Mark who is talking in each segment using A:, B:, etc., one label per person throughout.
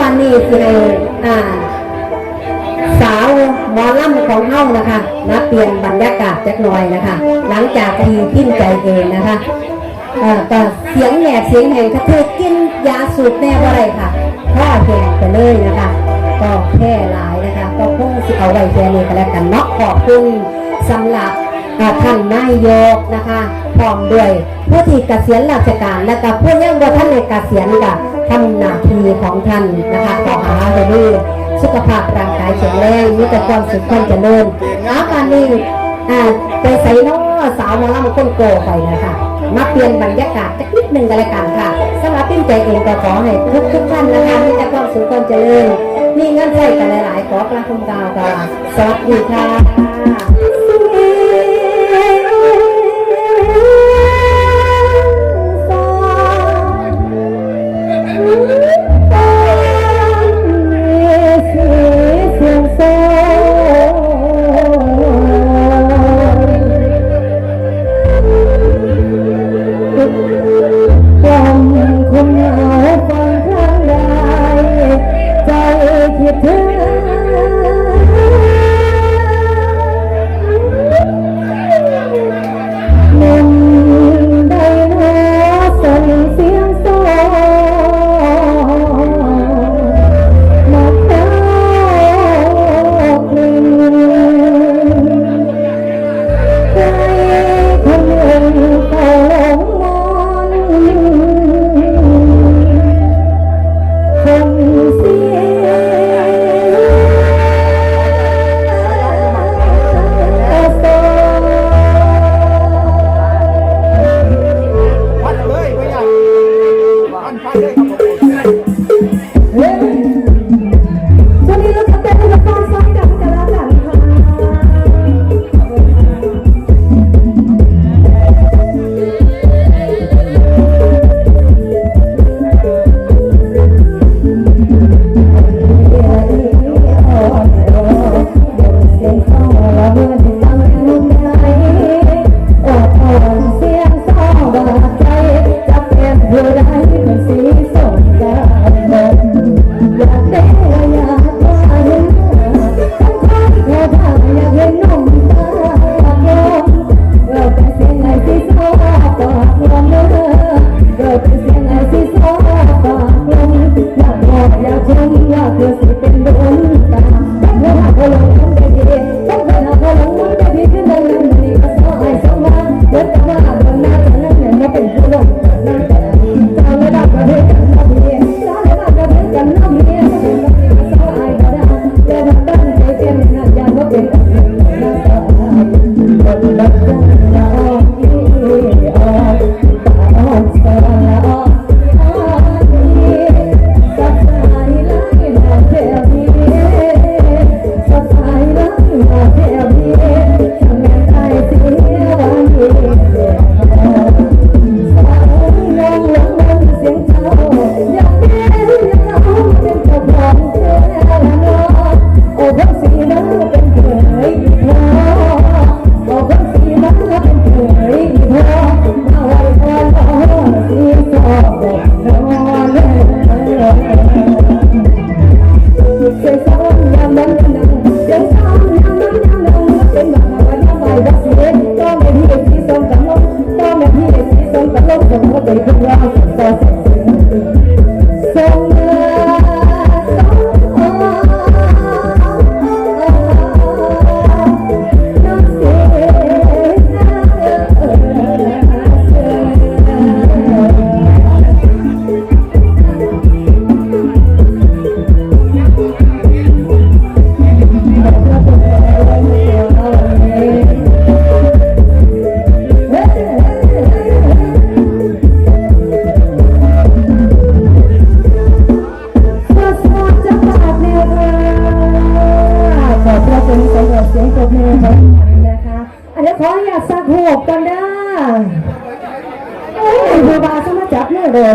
A: วันนี้สิให้อ่า สาวหมอลำของเฮานะคะมาเปลี่ยนบรรยากาศจักหน่อยนะคะ หลังจากที่กินใจเองนะคะเอ่อก็เสียงแหบเสียงแหงก็คือกินยาสูบแน่ว่าไรค่ะพ่อแหงไปเลยนะคะ ก็แพร่หลายนะคะ ก็คงสิเอาไว้แค่นี้ก็แล้วกันเนาะขอบคุณสำหรับท่านนายกนะคะพร้อมด้วยผู้ที่เกษียณราชการและก็ผู้ยังบ่ท่านในเกษียณกับ ทำหน้าที่ของท่านนะคะขอหาให้ดีสุขภาพร่างกายแข็งแรงมีแต่ความสุขความเจริญอาการนี้อ่าไปใส่น้อสาวมาล่ำคนโกไปนะคะมาเปลี่ยนบรรยากาศสักนิดหนึ่งกันเลยกันค่ะสำหรับปิ้นใจเองก็ขอให้ทุกทุกท่านนะคะมีแต่ความสุขความเจริญมีเงินใช้กันหลายๆ ขอกระคุณกาวค่ะสวัสดีค่ะ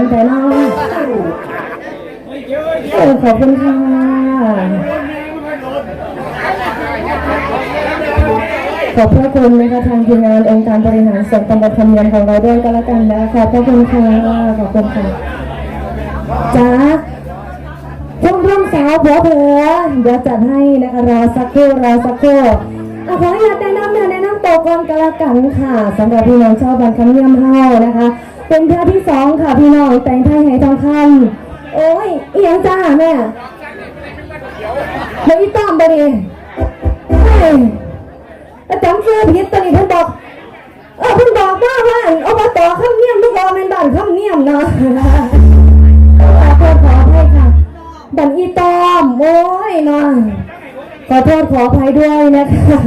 A: นื้อโดนแต่น้องเออขอบคุณค่ะขอบพระคุณนะคะทางทีมงานองค์การบริหารส่วนตำบลคำเนียนของเราด้วยก็แล้วกันนะขอบพระคุณค่ะขอบคุณค่ะจ้าชมรมสาวผัวเผือเดี๋ยวจัดให้นะคะรอสักครู่รอสักครู่ขออนุญาตแนะนำ ตก่อนกันละกันค่ะสำหรับพี่น้องชาวบ้านคำเนียมเฮานะคะ เป็นเทือที่สองค่ะพี่น้องแต่งไทยไหทองคำโอ้ยเอียงจ้าแม่เฮ้ยต้อมไปดิเฮ้ยแล้วจำชื่อผิดตัวนี้เพิ่นบอกเออเพิ่นบอกว่าว่าอบตคำเนียมทุกคนเป็นบ้านคำเนียมเนาะขอโทษขออภัยค่ะบันอีตอมโอ้ยเนาะขอโทษขออภัยด้วยนะคะ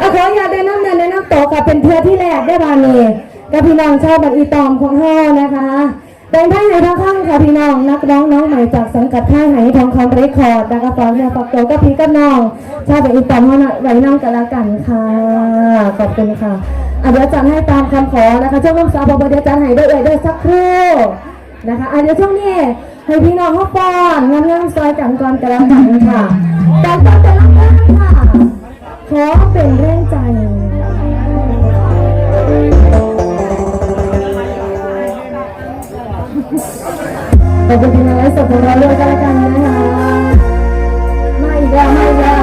A: อะขออย่าตได้น้ำเนินนน้ำตวกับเป็นเพื่อที่แรกได้บานนี้กับพี่น้องชาวบันอีตอมของเฮานะคะเป็นท่าไหทองคำค่ะพี่น้องนักร้องน้องใหม่จากสังกัดท่าไหนทองคำเรคคอร์ดนะคะฝากเนื้อฝากตัวกับพี่กับน้อง ชาวบันอีตอมเฮาหน่อยไว้น้ำกันละกันค่ะ ขอบคุณค่ะอะเดี๋ยวจัดให้ตามคำขอนะคะช่วงลูกสาวบอกว่าเดี๋ยวจัดให้ด้วยเอ่ยด้วยสักครู่นะคะอันเดี๋ยวช่วงนี้ให้พี่น้องเขาป้อนงานงานซอยกันก่อนกันล้วกันค่ะต่ก่อนจะรับงานค่ะ ขอเป็นเรื่องใจขอบคุณทีมงานไลฟ์สดของเราด้วยกันแล้วกันนะคะมาอีกแล้วมาอีกแล้ว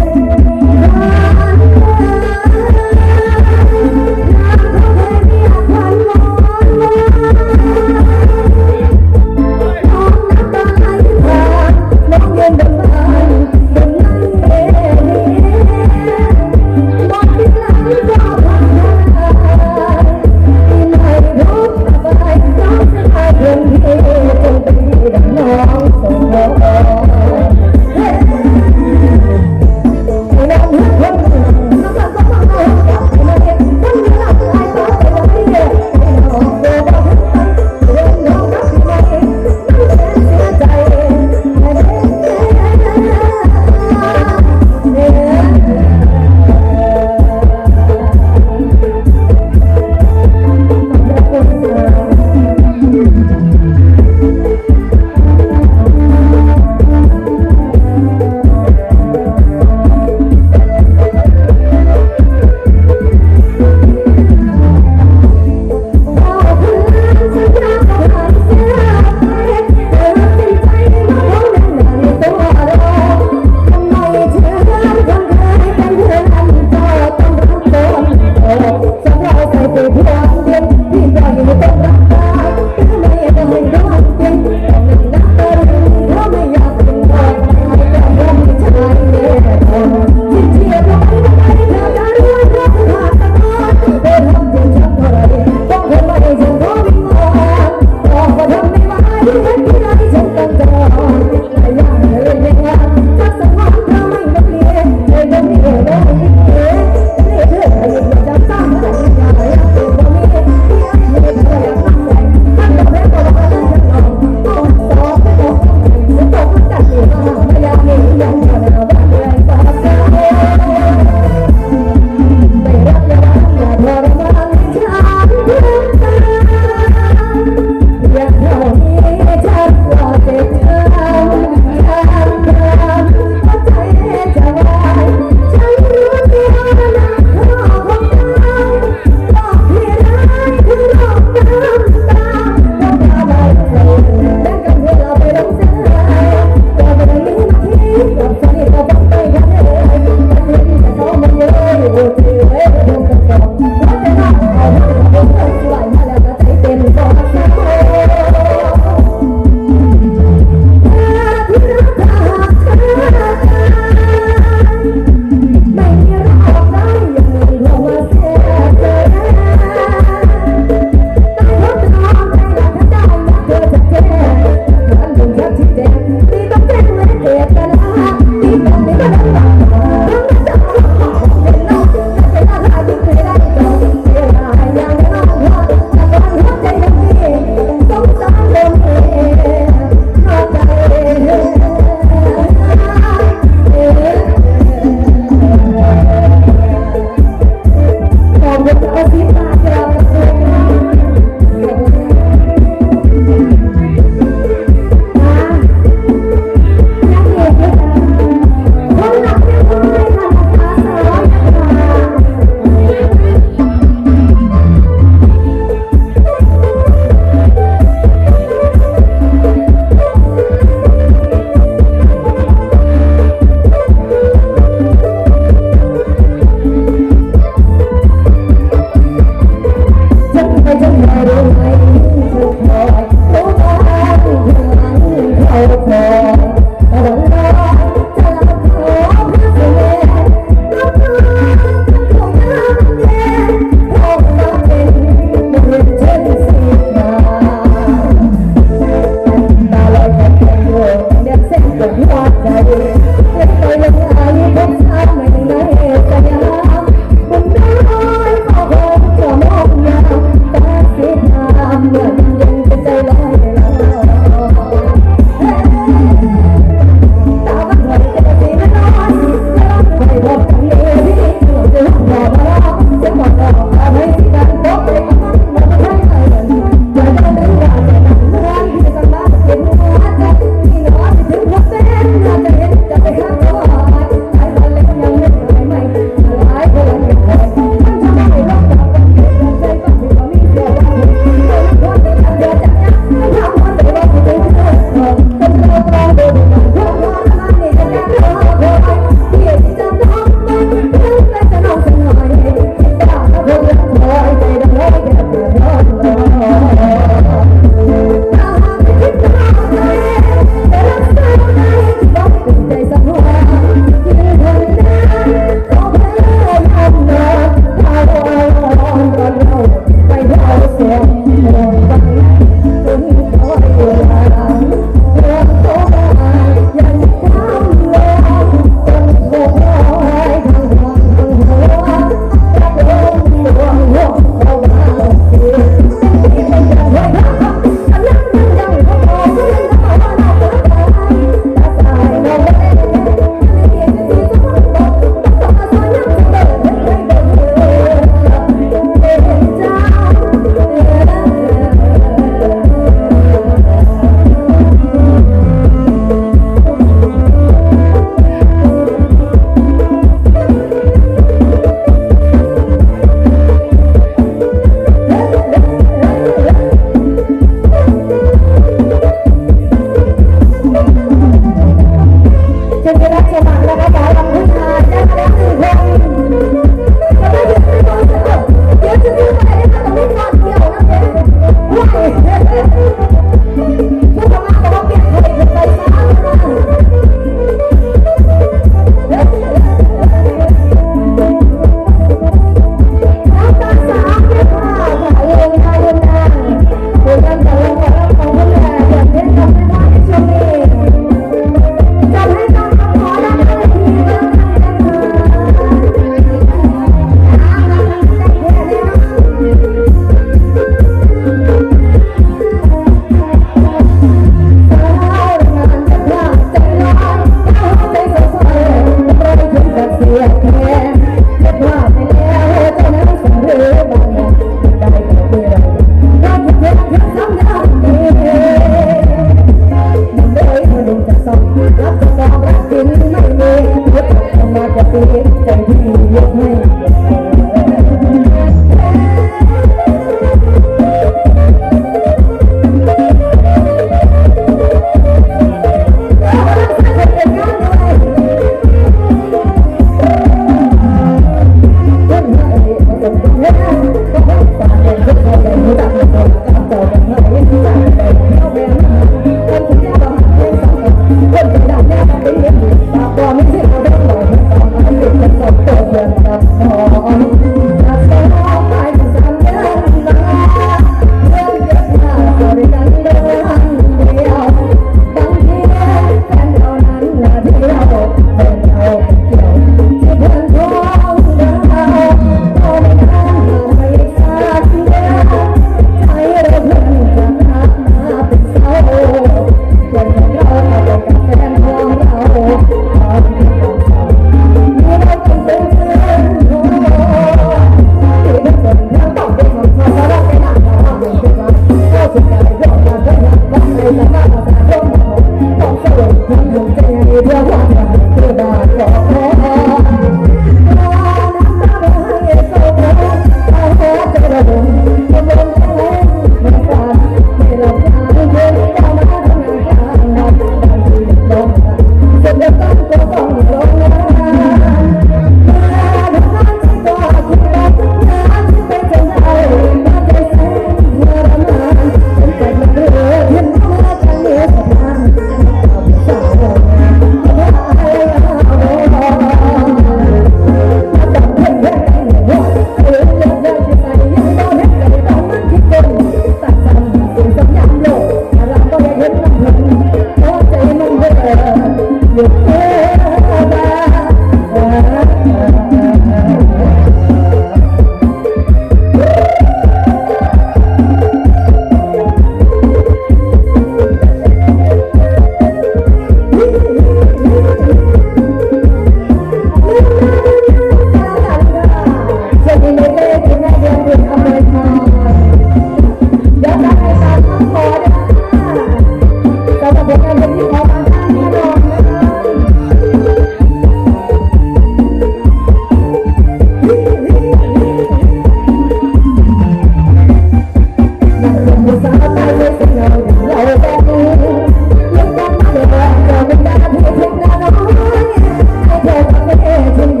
A: anthem